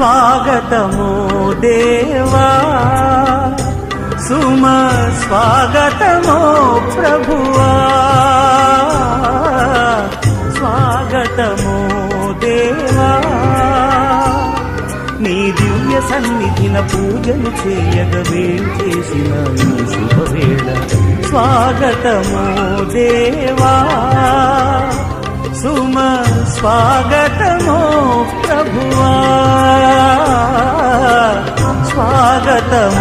స్వాగతము దేవా. సుమ స్వాగతము ప్రభువా. స్వాగతము దేవా. నీ దివ్య సన్నిధిన పూజలు చేయగవే చేసిన ఈ శుభవేళ. స్వాగతము దేవా. సుమ స్వాగతము ప్రభువా. தம்